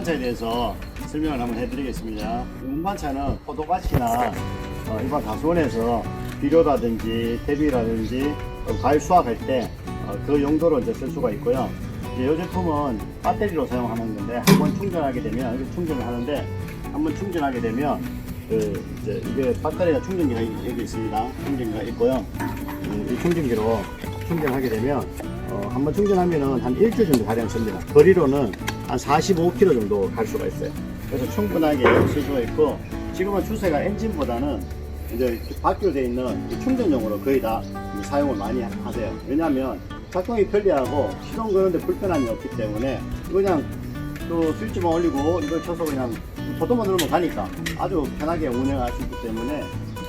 운반차에 대해서 설명을 한번 해드리겠습니다. 이 운반차는 포도밭이나 어, 일반 가수원에서 비료라든지 대비라든지 어, 과일 수확할 때 그 용도로 이제 쓸 수가 있고요. 이제 이 제품은 배터리로 사용하는 건데 한 번 충전하게 되면 이렇게 충전을 하는데 한 번 충전하게 되면 그 이제 이게 배터리가 충전기가 여기 있습니다. 충전기가 있고요. 음, 이 충전기로 충전하게 되면 어, 한번 충전하면은 한 일주일 정도 가량 씁니다. 거리로는 한 45km 정도 갈 수가 있어요. 그래서 충분하게 쓸 수가 있고 지금은 추세가 엔진보다는 이제 바퀴로 되어 있는 이 충전용으로 거의 다 사용을 많이 하세요. 왜냐하면 작동이 편리하고 시동 거는데 불편함이 없기 때문에 그냥 또 스위치만 올리고 이걸 쳐서 그냥 버튼만 누르면 가니까 아주 편하게 운행할 수 있기 때문에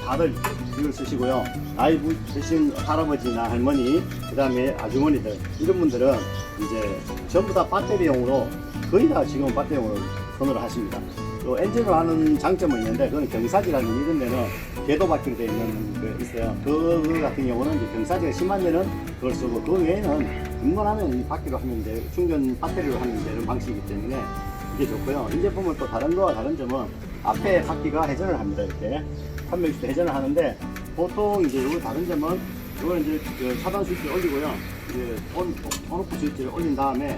다들 이걸 쓰시고요. 나이 드신 할아버지나 할머니, 그 다음에 아주머니들, 이런 분들은 이제 전부 다 배터리용으로 거의 다 지금 배터리용으로 선호를 하십니다. 또 엔진으로 하는 장점은 있는데 그건 경사지라는 이런 데는 궤도 바퀴로 되어 있는 게 있어요. 그 같은 경우는 이제 경사지가 심한 데는 그걸 쓰고 그 외에는 이 바퀴로 하면 돼 충전 배터리로 하면 되는 방식이기 때문에 이게 좋고요. 이 제품은 또 다른 거와 다른 점은 앞에 바퀴가 회전을 합니다. 이렇게 판매시도 회전을 하는데 보통 이제 요 다른 점은 이거는 이제 그 차단 스위치를 올리고요. 이제 온, 온오프 스위치를 올린 다음에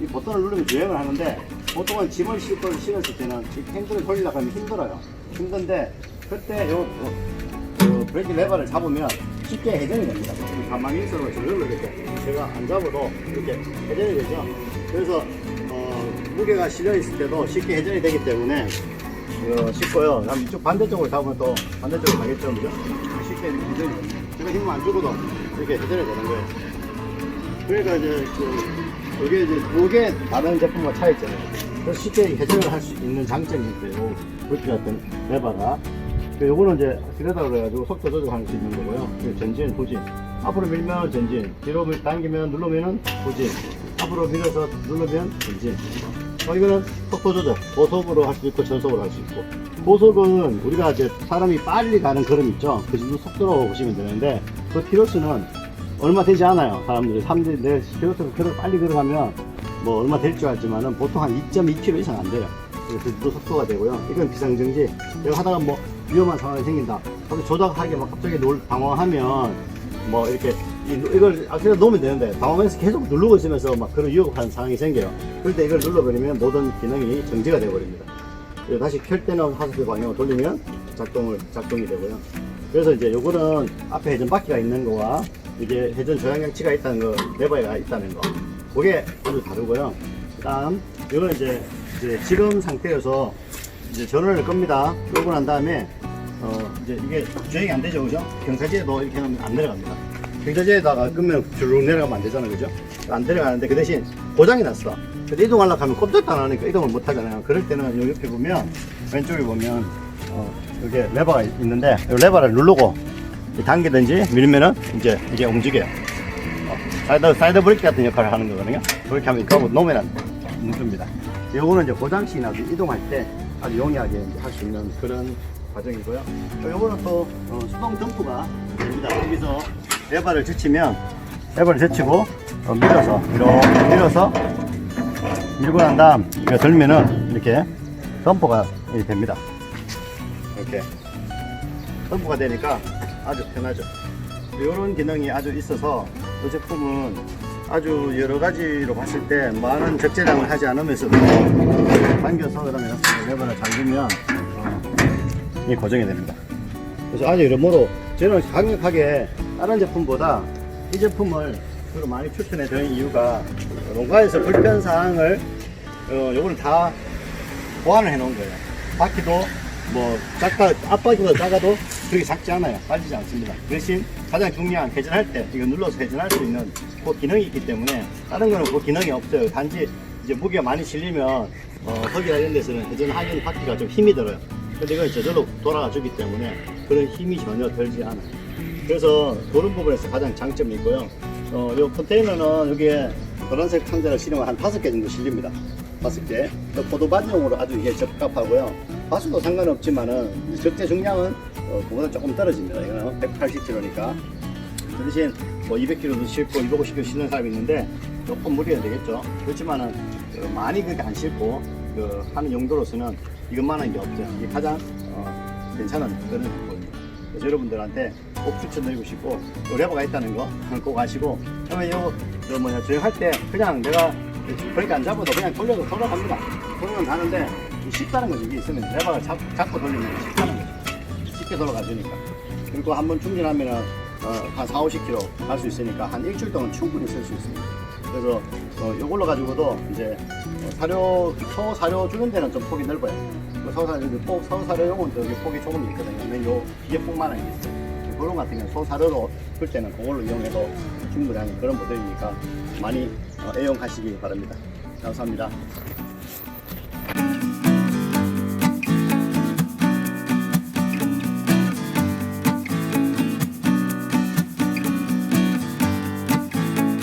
이 버튼을 누르면 주행을 하는데 보통은 짐을 싣고 실었을 때는 이 핸들을 돌리려고 하면 힘들어요. 힘든데 그때 요, 요, 요 브레이크 레버를 잡으면 쉽게 회전이 됩니다. 가만히 있어도 저절로 이렇게 제가 안 잡아도 이렇게 회전이 되죠. 그래서 어, 무게가 실려 있을 때도 쉽게 회전이 되기 때문에 어, 쉽고요. 그다음 이쪽 반대쪽으로 잡으면 또 반대쪽으로 가겠죠, 그죠? 쉽게 회전이 됩니다. 제가 힘을 안 주고도 이렇게 회전이 되는 거예요. 그러니까 이제 그 이게 이제 두개 다른 제품과 차이점이에요. 쉽게 회전을 할 수 있는 장점이 있어요. 그렇게 같은 레버가. 그 요거는 이제 기레다 그래가지고 속도 조절할 수 있는 거고요. 그 전진, 후진. 앞으로 밀면 전진, 뒤로 밀- 당기면 누르면은 후진. 앞으로 밀어서 누르면 전진. 어, 이거는 속도 조절, 고속으로 할 수 있고 전속으로 할 수 있고. 고속은 우리가 이제 사람이 빨리 가는 걸음 있죠. 그 정도 속도로 보시면 되는데 그 키로수는 얼마 되지 않아요. 사람들이 사람들이 내 키로수를 그렇게 빨리 걸어가면 뭐 얼마 될 줄 알지만은 보통 한 2.2km 이상 안 돼요. 그래서 그 정도 속도가 되고요. 이건 비상정지. 이거 하다가 뭐 위험한 상황이 생긴다. 그럼 조작하게 막 갑자기 놀 당황하면 뭐 이렇게 이, 이걸 악셀을 놓으면 되는데 당황해서 계속 누르고 있으면서 막 그런 위협한 상황이 생겨요. 그럴 때 이걸 눌러버리면 모든 기능이 정지가 되어버립니다. 다시 켤 때는 하수도 방향을 돌리면 작동을 작동이 되고요. 그래서 이제 요거는 앞에 회전 바퀴가 있는 거와 이게 회전 조향 장치가 있다는 거, 레버가 있다는 거. 그게 아주 다르고요. 그다음 이거는 이제, 이제 지금 상태여서 이제 전원을 끕니다. 끄고 난 다음에 어 이제 이게 주행이 안 되죠, 그죠? 경사지에도 이렇게 하면 안 내려갑니다. 경사지에다가 끄면 쭉 내려가면 안 되잖아요, 그죠? 안 내려가는데 그 대신 고장이 났어. 근데 이동하려고 하면 꼼짝도 안 하니까 이동을 못 하잖아요. 그럴 때는 요 옆에 보면 왼쪽에 보면 어 여기 레버가 있는데 이 레버를 누르고 당기든지 밀면은 이제 이게 움직여요. 어, 사이드 사이드 브레이크 같은 역할을 하는 거거든요. 그렇게 하면 그거 놓으면 안 멈춥니다. 요거는 이제 고장시나 이동할 때 아주 용이하게 할 수 있는 그런 과정이고요. 또 요거는 또 어, 수동 덤프가 됩니다. 여기서 레버를 젖히면 레버를 젖히고 어, 밀어서 이렇게 밀어서 밀고 난 다음 이거 들면은 이렇게 이렇게 됩니다. 이렇게 덤퍼가 되니까 아주 편하죠. 이런 기능이 아주 있어서 이 제품은 아주 여러 가지로 봤을 때 많은 적재량을 하지 않으면서도 당겨서 그러면 레버를 잠그면 어, 이 고정이 됩니다. 그래서 아주 여러모로 저는 강력하게 다른 제품보다 이 제품을 주로 많이 추천해 드린 이유가 농가에서 불편 사항을 어, 요거는 다 보완을 해 놓은 거예요. 바퀴도 뭐 작다 앞바퀴보다 작아도 그렇게 작지 않아요. 빠지지 않습니다. 대신 가장 중요한 회전할 때 이거 눌러서 회전할 수 있는 그 기능이 있기 때문에 다른 거는 그 기능이 없어요. 단지 이제 무게가 많이 실리면 어, 거기나 이런 데서는 회전하는 바퀴가 좀 힘이 들어요. 근데 이건 저절로 돌아가 주기 때문에 그런 힘이 전혀 들지 않아요. 그래서 그런 부분에서 가장 장점이 있고요. 어, 요 컨테이너는 여기에 노란색 상자를 실으면 한 다섯 개 정도 실립니다. 다섯 개. 또 포도밭용으로 아주 이게 적합하고요. 바수도 상관없지만은 적재 중량은 어, 그보다 조금 떨어집니다. 이거는 180kg니까. 그 대신 뭐 200kg도 싣고 250kg 실는 사람이 있는데 조금 무리가 되겠죠. 그렇지만은 어, 많이 그렇게 안 싣고 그 하는 용도로서는 이것만한 게 없죠. 이게 가장 어, 괜찮은 그런 방법입니다. 그래서 여러분들한테 꼭 추천드리고 싶고 요 레버가 있다는 거 꼭 아시고 그러면 요, 저 뭐냐 주행할 때 그냥 내가 브레이크 안 잡아도 그냥 돌려도 돌아갑니다. 돌면 가는데 이 쉽다는 거지 이게 있으면 레버를 잡, 잡고 돌리면 쉽다는 거지. 쉽게 돌아가주니까. 그리고 한번 충전하면은 어, 한 4, 50km 갈 수 있으니까 한 일주일 동안 충분히 쓸 수 있습니다. 그래서 어, 이걸로 가지고도 이제 어, 사료 소사료 주는 데는 좀 폭이 넓어요. 그 소사료 폭 소사료용은 저기 폭이 조금 있거든요. 근데 요 기계 폭만한 게 있어요. 그런 경우는 소사료로 풀 때는 그걸로 이용해도 충분한 그런 모델이니까 많이 어, 애용하시기 바랍니다. 감사합니다.